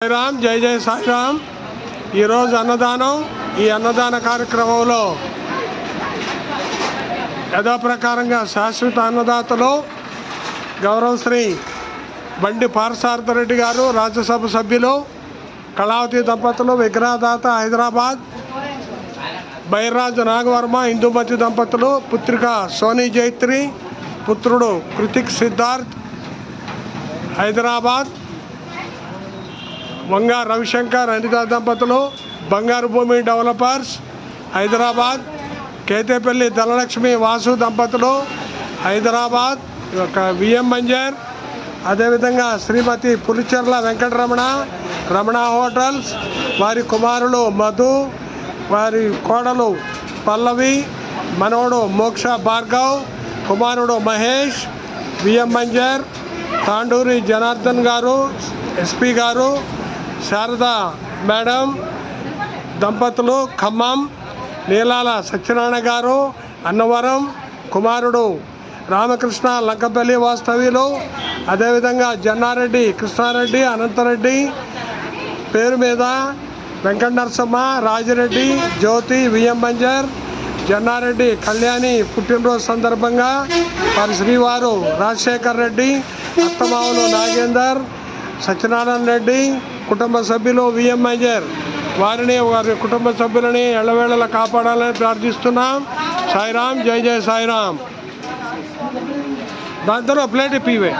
రామ్ జై జై సాయిరామ్. ఈరోజు అన్నదానం ఈ అన్నదాన కార్యక్రమంలో యథాప్రకారంగా శాశ్వత అన్నదాతలు గౌరవశ్రీ బండి పారసార్థరెడ్డి గారు రాజ్యసభ సభ్యులు కళావతి దంపతులు విగ్రహదాత హైదరాబాద్ బైర్రాజు నాగవర్మ ఇందుమతి దంపతులు పుత్రిక సోనీ జైత్రి పుత్రుడు కృతిక్ సిద్ధార్థ్ హైదరాబాద్ వంగ రవిశంకర్ అనిత దంపతులు బంగారు భూమి డెవలపర్స్ హైదరాబాద్ కేతేపల్లి ధనలక్ష్మి వాసు దంపతులు హైదరాబాద్ ఒక విఎం మంజర్ అదేవిధంగా శ్రీమతి పులిచెర్ల వెంకటరమణ రమణ హోటల్స్ వారి కుమారులు మధు వారి కోడలు పల్లవి మనవడు మోక్ష భార్గవ్ కుమారుడు మహేష్ విఎం మంజర్ తాండూరి జనార్దన్ గారు ఎస్పీ గారు శారద మేడం దంపతులు ఖమ్మం నీలాల సత్యనారాయణ గారు అన్నవరం కుమారుడు రామకృష్ణ లంకపల్లి వాస్తవ్యులు అదేవిధంగా జన్నారెడ్డి కృష్ణారెడ్డి అనంతరెడ్డి పేరు మీద వెంకట నరసమ్మ రాజిరెడ్డి జ్యోతి విఎం బంజర్ జన్నారెడ్డి కళ్యాణి పుట్టినరోజు సందర్భంగా వారి శ్రీవారు రాజశేఖర్ రెడ్డి అత్తమావులు నాగేందర్ సత్యనారాయణ రెడ్డి కుటుంబ సభ్యులు విఎం మేజర్ వారిని వారి కుటుంబ సభ్యులని ఎళ్ళవేళలా కాపాడాలని ప్రార్థిస్తున్నాం. సాయిరామ్ జై జై సాయిరామ్. దాంతో ప్లేట్ పీవే.